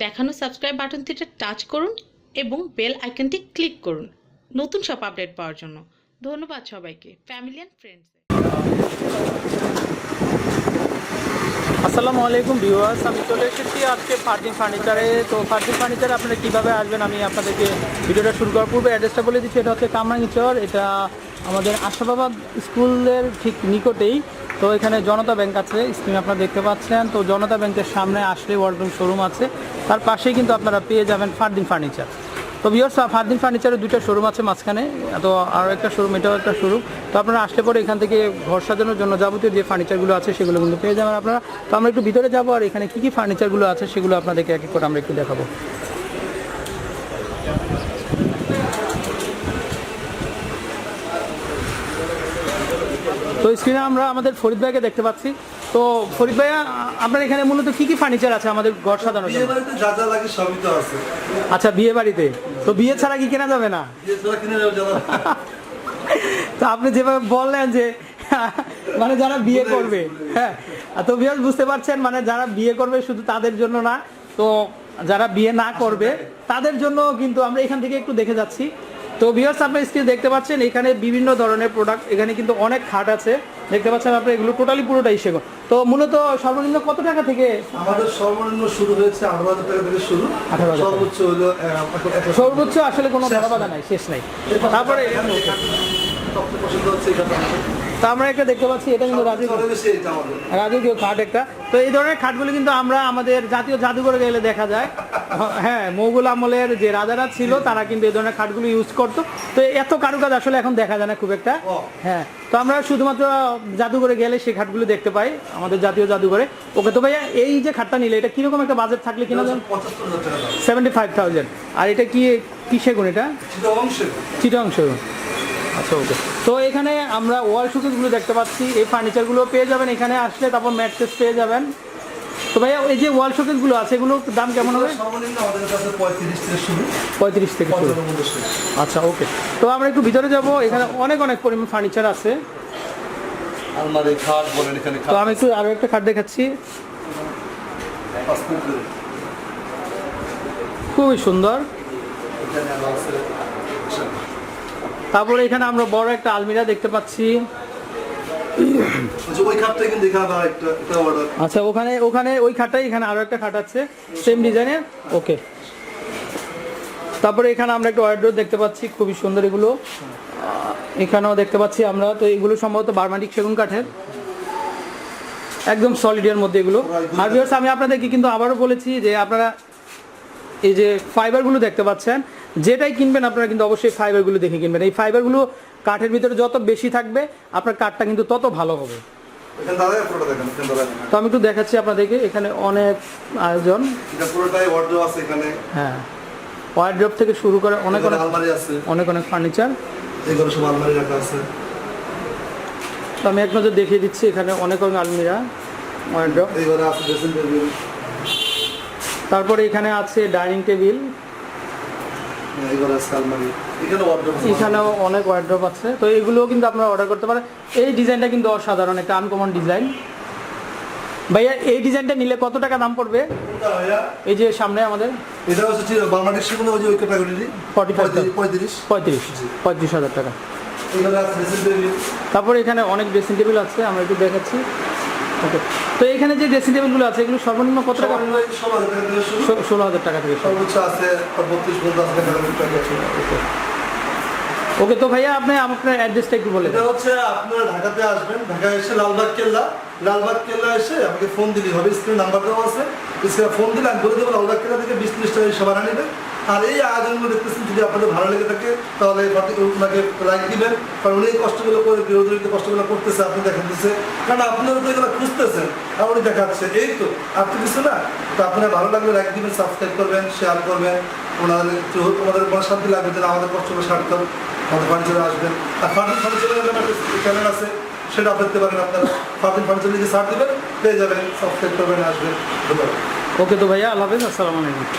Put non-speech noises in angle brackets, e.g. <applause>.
দেখানো subscribe বাটনটিতে touch করুন এবং বেল আইকনটি ক্লিক করুন। নতুন সব আপডেট পাওয়ার জন্য। ধন্যবাদ সবাইকে। ফ্যামিলি অ্যান্ড ফ্রেন্ডস আসসালামু আলাইকুম ভিউয়ার্স আমি চলে এসেছি আজকে ফার্দিন ফার্নিচারে তো ফার্দিন ফার্নিচারে আপনারা কীভাবে আসবেন আমি আপনাদেরকে ভিডিওটা শুরু করার পূর্বে অ্যাড্রেসটা বলে দিচ্ছি। এটা হচ্ছে কামরাঙ্গিচর এটা আমাদের আশাবাদ স্কুলের ঠিক নিকটেই। তো এখানে জনতা ব্যাংক আছে স্ক্রিনে আপনারা দেখতে পাচ্ছেন। তো জনতা ব্যাংকের সামনে আসলে ওয়ার্ডরুম শোরুম আছে। তার পাশেই কিন্তু আপনারা পেয়ে যাবেন ফার্দিন ফার্নিচার তো ভিওর্স ফারদিন ফার্নিচারের দুইটা শোরুম আছে মাঝখানে, তো আরও একটা শোরুম এটাও একটা শোরুম তো আপনারা আসলে পরে এখান থেকে ঘর সাজানোর জন্য যাবতীয় যে ফার্নিচারগুলো আছে, সেগুলো কিন্তু পেয়ে যাবেন আপনারা। তো আমরা একটু ভিতরে যাব, আর এখানে কী কী ফার্নিচারগুলো আছে, সেগুলো আপনাদেরকে এক এক করে আমরা একটু দেখাবো। তো স্ক্রিনে আমরা আমাদের ফরিদ ভাইকে দেখতে পাচ্ছি। তো ফরিদ ভাইয়া আপনার এখানে মূলত কি কি ফার্নিচার আছে আমাদের ঘর সাজানোর জন্য? যা যা লাগে সবই তো আছে। আচ্ছা বিয়ে বাড়িতে। তো বিয়ে ছাড়া কি কেনা যাবে না? বিয়ে ছাড়া কিনে যাবে <laughs> তো আপনি যেভাবে বললেন যে <laughs> মানে যারা বিয়ে করবে হ্যাঁ। তো বিয়াস বুঝতে পারছেন মানে যারা বিয়ে করবে শুধু তাদের জন্য না তো যারা বিয়ে না করবে তাদের জন্য কিন্তু আমরা এখান থেকে একটু দেখে যাচ্ছি। তো ভিওর্স আপনি স্ক্রিন দেখতে পাচ্ছেন এখানে বিভিন্ন ধরনের প্রোডাক্ট এখানে কিন্তু অনেক খাট আছে। দেখতে পাচ্ছেন আপনি এগুলো টোটালি পুরোটাই সেগুন। তো মূলত সর্বনিম্ন কত টাকা থেকে আমাদের সর্বনিম্ন শুরু হয়েছে আঠারো হাজার টাকা থেকে শুরু। 18,000 টাকা। সর্বোচ্চ হলো সর্বোচ্চ আসলে কোনো বাধা নাই। শেষ নাই। তারপরে তো আমরা একটা দেখতে পাচ্ছি এটা কিন্তু আমাদের। রাজকীয় খাট একটা। তো এই ধরনের খাটগুলো কিন্তু আমরা আমাদের জাতীয় জাদুঘরে গেলে দেখা যায়। হ্যাঁ মোগল আমলের যে রাজারা ছিল তারা কিন্তু এই ধরনের খাটগুলো ইউজ করতো। তো এত কারুকাজ আসলে এখন দেখা যায় না খুব একটা। হ্যাঁ তো আমরা শুধুমাত্র জাদুঘরে গেলে সেই খাটগুলো দেখতে পাই আমাদের জাতীয় জাদুঘরে। ওকে তো ভাইয়া এই যে খাটটা নিলে এটা কীরকম একটা বাজেট থাকলে কিনা দাম। সেভেন্টি ফাইভ থাউজেন্ড আর এটা কি কিসে গুণ এটা? সেটা অংশে চিটাং শোরুম আচ্ছা ওকে তো এখানে আমরা ওয়াল শোকেসগুলো দেখতে পাচ্ছি এই ফার্নিচারগুলো পেয়ে যাবেন এখানে আসলে তারপর ম্যাট্রেস পেয়ে যাবেন। তো ভাইয়া এই যে ওয়াল শোকেসগুলো আছে এগুলোর দাম কেমন হবে? সর্বনিম্ন আমাদের কাছে পঁয়ত্রিশ থেকে শুরু। পঁয়ত্রিশ থেকে শুরু। আচ্ছা ওকে তো আমরা একটু ভিতরে যাব এখানে অনেক অনেক পরিমাণ ফার্নিচার আছে। আলমারি খাট বলেন এখানে তো আমি একটু আরও একটা খাট দেখাচ্ছি। খুবই সুন্দর। আরও তারপরে এখানে আমরা বড় একটা আলমিরা দেখতে পাচ্ছি। আচ্ছা, আচ্ছা ওখানে ওখানে ওই খাটটাই এখানে আরও একটা খাট আছে সেম ডিজাইনের ওকে তারপরে এখানে আমরা একটা ওয়ার্ড্রোব দেখতে পাচ্ছি খুবই সুন্দর এগুলো। এখানেও দেখতে পাচ্ছি আমরা তো এগুলো সম্ভবত বারমাটিক সেগুন কাঠের। একদম সলিডের মধ্যে এগুলো। আর viewers, আমি আপনাদেরকে কিন্তু আবারও বলেছি যে আপনারা এই যে ফাইবারগুলো দেখতে পাচ্ছেন যেটাই কিনবেন আপনারা কিন্তু অবশ্যই ফাইবারগুলো দেখে কিনবেন। এই ফাইবারগুলো কাঠের ভিতরে যত বেশি থাকবে আপনার কাঠটা কিন্তু তত ভালো হবে। তো আমি একটু দেখাচ্ছি আপনাদেরকে এখানে অনেক আয়োজন। হ্যাঁ। ওয়ার্ড্রপ থেকে শুরু করে অনেক অনেক অনেক অনেক ফার্নিচার তো আমি এক নজর দেখিয়ে দিচ্ছি এখানে অনেক অনেক আলমিরা ওয়ার্ড্রপ তারপরে এখানে আছে ডাইনিং টেবিল এইবারে আছে আলমারি এখানে অর্ডার এখানেও অনেক ওয়ার্ড্রপ আছে। তো এগুলোও কিন্তু আপনারা অর্ডার করতে পারেন। এই ডিজাইনটা কিন্তু অসাধারণ একটা আনকমন ডিজাইন ভাইয়া এই ডিজাইনটা নিলে কত টাকা দাম পড়বে? এই যে সামনে আমাদের। এটা হচ্ছে বাংলাদেশ সেগুলো ওই যে ওই ক্যাটাগরিরই 45 পঁয়ত্রিশ? পঁয়ত্রিশ পঁয়ত্রিশ হাজার টাকা। তারপরে এখানে অনেক ড্রেসিং টেবিল আছে আমরা একটু দেখাচ্ছি। ওকে তো এখানে যে ড্রেসিং টেবিলগুলো আছে এগুলো সর্বনিম্ন কত টাকা? ষোলো হাজার টাকা থেকে। সর্বোচ্চ আছে বত্রিশ ওকে। তো ভাইয়া আপনি আপনার অ্যাড্রেসটা একটু বলে এটা হচ্ছে আপনারা ঢাকাতে আসবেন। ঢাকায় এসে লালবাগ কেল্লা। লালবাগ কেল্লা এসে আমাকে ফোন দিলে হবে। স্ক্রিন নাম্বার দেওয়া আছে। স্ক্রিনে ফোন দিলে আমি বলে দেবো লালবাগ কেল্লা থেকে বিশ ত্রিশ টাকা সেবা নেবে আর এই আয়োজনগুলো দেখতেছেন যদি আপনাদের ভালো লেগে থাকে তাহলে ওনাকে লাইক দিবেন। কারণ উনি এই কষ্টগুলো করে বিরোধীতে কষ্টগুলো করতেছে আপনি দেখাতেছে কারণ আপনারা তো এগুলো খুঁজতেছেন আর উনি দেখাচ্ছে। এই তো আপনি কিছু না? তো আপনার ভালো লাগলে লাইক দিবেন সাবস্ক্রাইব করবেন শেয়ার করবেন। ওনাদের ওনাদের মনে শান্তি লাগবে যে না, আমাদের কষ্টগুলো সার্থক আমাদের ফার্নিচারে আসবেন। আর ফার্নিচার একটা চ্যানেল আছে সেটা দেখতে পারেন আপনারা। ফার্নিচার ফার্নিচার সার্চ দেবেন পেয়ে যাবেন সাবস্ক্রাইব করবেন আসবেন। ওকে তো ভাইয়া আল্লাহ হাফেজ আসসালামু আলাইকুম।